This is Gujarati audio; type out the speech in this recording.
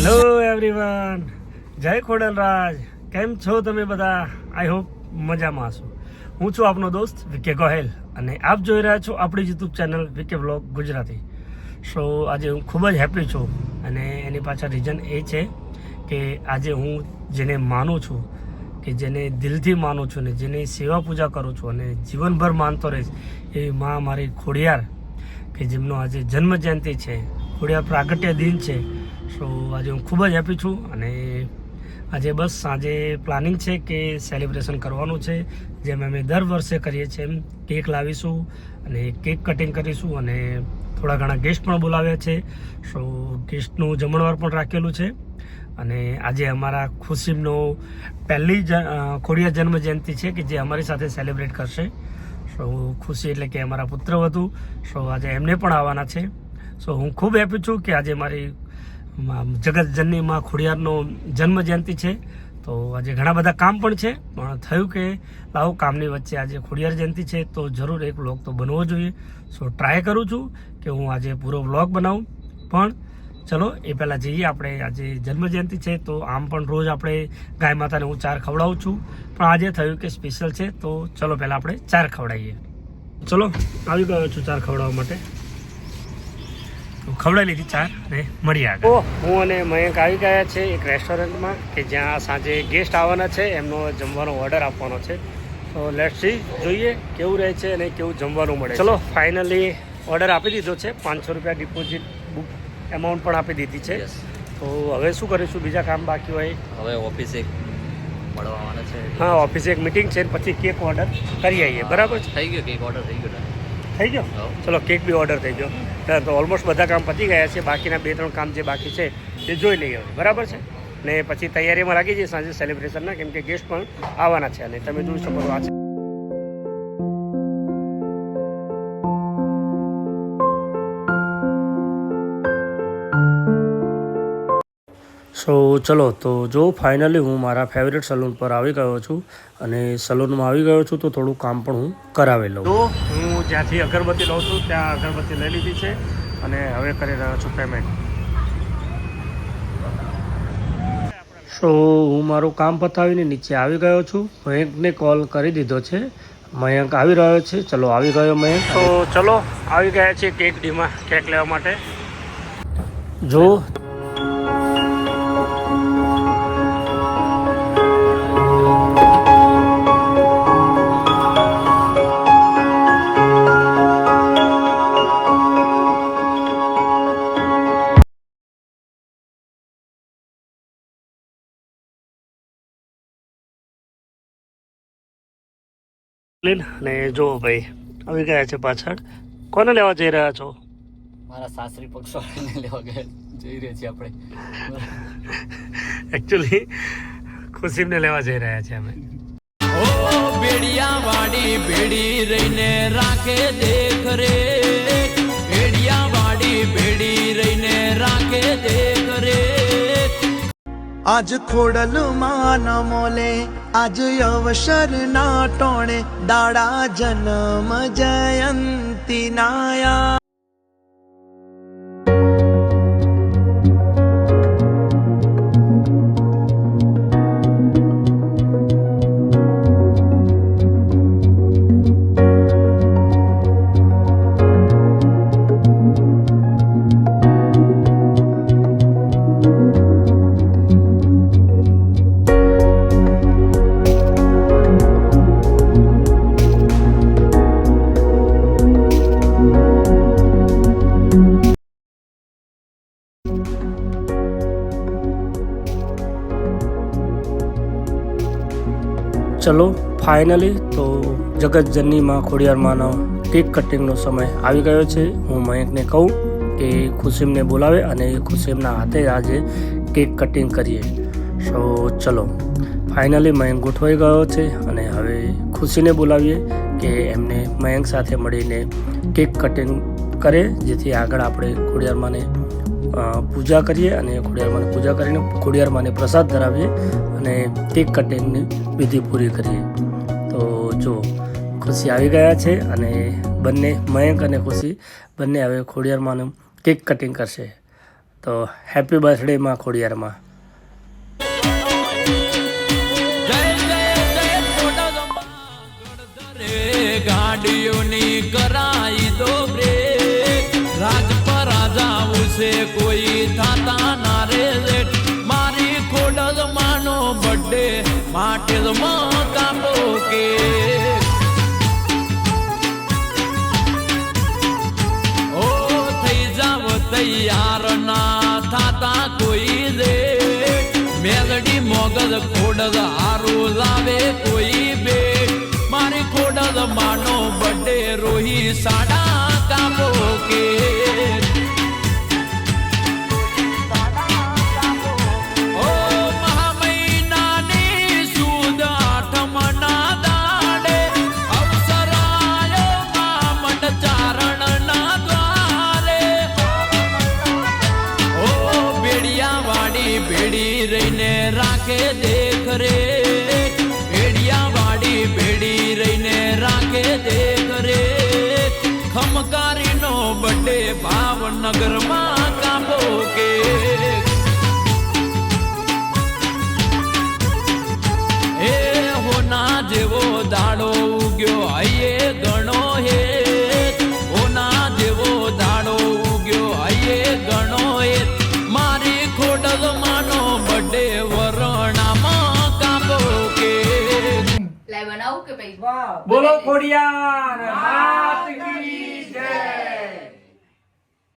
હેલો એવરીવન જય ખોડલરાજ. કેમ છો તમે બધા? આઈ હોપ મજામાં હશો. હું છું આપનો દોસ્ત વિકે ગોહેલ અને આપ જોઈ રહ્યા છો આપણી YouTube channel Vike blog Gujarati. So આજે હું ખૂબ જ હેપી છું અને એની પાછળ રીઝન એ છે કે આજે હું જેને માનું છું, કે જેને દિલથી માનું છું ને જેની સેવા પૂજા કરું છું અને જીવનભર માનતો રહીશ, એવી મા મારી ખોડિયાર, કે જેમનો આજે જન્મ જયંતિ છે, ખોડિયાર પ્રાગટ્ય દિન છે સો આજે હું ખૂબ જ હેપી છું અને આજે બસ સાંજે પ્લાનિંગ છે કે સેલિબ્રેશન કરવાનું છે જેમ અમે દર વર્ષે કરીએ છીએ એમ કેક લાવીશું અને કેક કટિંગ કરીશું અને થોડા ઘણા ગેસ્ટ પણ બોલાવ્યા છે. સો ગેસ્ટનું જમણવાર પણ રાખેલું છે અને આજે અમારા ખુશીમનો પહેલી જ અ, જન્મ જયંતિ છે કે જે અમારી સાથે સેલિબ્રેટ કરશે. સો ખુશી એટલે કે અમારા પુત્ર વધુ. સો આજે એમને પણ આવવાના છે. સો હું ખૂબ હેપી છું કે આજે મારી મા- જગત જનની માં ખોડિયારનો જન્મ જયંતિ છે. તો આજે ઘણા બધા કામ પણ છે, પણ થયું કે લાવો કામની વચ્ચે આજે ખોડિયાર જયંતિ છે, તો જરૂર એક વ્લોગ તો બનવો જોઈએ. સો ટ્રાય કરું છું કે હું આજે પૂરો વ્લોગ બનાવું. પણ ચલો, એ પહેલાં જઈએ આપણે, આજે જન્મ જયંતિ છે, તો આમ પણ રોજ આપણે ગાય માતાને હું ચાર ખવડાવું છું. પણ આજે થયું કે સ્પેશિયલ છે, તો ચલો પહેલાં આપણે ચાર ખવડાવીએ. ચલો, આવી ગયો છું ચાર ખવડાવવા માટે. તો ખવડાવી લીધી ચા? ને મળી આગળ. ઓ હું અને મયંક આવી ગયા છે એક રેસ્ટોરન્ટમાં કે જ્યાં સાંજે ગેસ્ટ આવવાના છે એમનો જમવાનો ઓર્ડર આપવાનો છે. તો લેટ સી જોઈએ કેવું રહે છે અને કેવું જમવાનું મળે ચલો. ફાઇનલી ઓર્ડર આપી દીધો છે. પાંચસો રૂપિયા ડિપોઝિટ બુક એમાઉન્ટ પણ આપી દીધી છે. તો હવે શું કરીશું? બીજા કામ બાકી હોય. હવે ઓફિસે મળવા આવવાના છે. હા ઓફિસે એક મિટિંગ છે પછી કેક ઓર્ડર કરી આવીએ. બરાબર થઈ ગયો કેક ઓર્ડર થઈ ગયો થઈ ગયો? ચલો કેક બી ઓર્ડર થઈ ગયો. તો- તો ઓલમોસ્ટ બધા કામ પતી ગયા છે. બાકીના બે ત્રણ કામ જે બાકી છે તે જોઈ લઈએ હવે. બરાબર છે? ને પછી તૈયારીમાં લાગી જઈએ સાંજે સેલિબ્રેશનના કેમ કે ગેસ્ટ પણ આવવાના છે. અને તમે જોઈ શકો છો આ છે. સો ચલો તો જો ફાઇનલી હું મારા ફેવરેટ સલૂન પર આવી ગયો છું અને સલૂનમાં આવી ગયો છું તો થોડું કામ પણ હું કરાવી લઉં. જ્યાંથી અગરબત્તી લઉં છું ત્યાં અગરબત્તી લઈ લીધી છે અને હવે કરી રહ્યો છું પેમેન્ટ સો હું મારું કામ પતાવીને નીચે આવી ગયો છું. મયંકને કોલ કરી દીધો છે. મયંક આવી રહ્યો છે. ચલો આવી ગયો મયંક. તો ચલો આવી ગયા છે કેક ડીમાં કેક લેવા માટે. જો લીન અને જો ભાઈ આવી ગયા છે પાછળ. કોને લેવા જઈ રહ્યા છો? મારા સાસરી પક્ષવાળાને લેવા ગયા જઈ રહ્યા છીએ આપણે. એકચ્યુઅલી ખુશીમને લેવા જઈ રહ્યા છે અમે. ઓ બેડિયા વાડી ભેડી રહીને રાખે દેખ રે. બેડિયા વાડી ભેડી રહીને રાખે દેખ રે. आज खोडल मान मोले आज अवसर ना टोणे दाडा जन्म जयन्ति नाया। ચલો ફાઇનલી તો જગત જનનીમાં ખોડિયારમાંનો કેક કટિંગનો સમય આવી ગયો છે. હું મયંકને કહું કે ખુશીમને બોલાવે અને ખુશીમના હાથે આજે કેક કટિંગ કરીએ. સો ચલો ફાઇનલી મયંક ગોઠવાઈ ગયો છે અને હવે ખુશીને બોલાવીએ કે એમને મયંક સાથે મળીને કેક કટિંગ કરે, જેથી આગળ આપણે ખોડિયારમાંને પૂજા કરીએ અને ખોડિયારમાંને પૂજા કરીને ખોડિયારમાંને પ્રસાદ ધરાવીએ અને કેક કટિંગની વિધિ પૂરી કરીએ. તો જો, ખુશી આવી ગયા છે અને બંને મયંક અને ખુશી બંને હવે ખોડિયારમાંનું કેક કટિંગ કરશે. તો હેપી બર્થડે માં ખોડિયારમાં ગાડીઓની કરાઈ દો ઉસે કોઈ થાતા ના રે લેટ. મારી ખોડલ માનો બર્થડે માટે કાપો કે ઓ, થઈ જાવ તૈયાર ના થાતા કોઈ દે મેલડી મોગલ ખોડલ હારું લાવે કોઈ બે મારી ખોડલ માનો બડે રોહી સાડા દેખ રે. ભેડિયા વાડી ભેડી રહીને રાખે દેખ રે. ખમકારીનો બડે ભાવનગરમાં બોલો ખોડિયાર.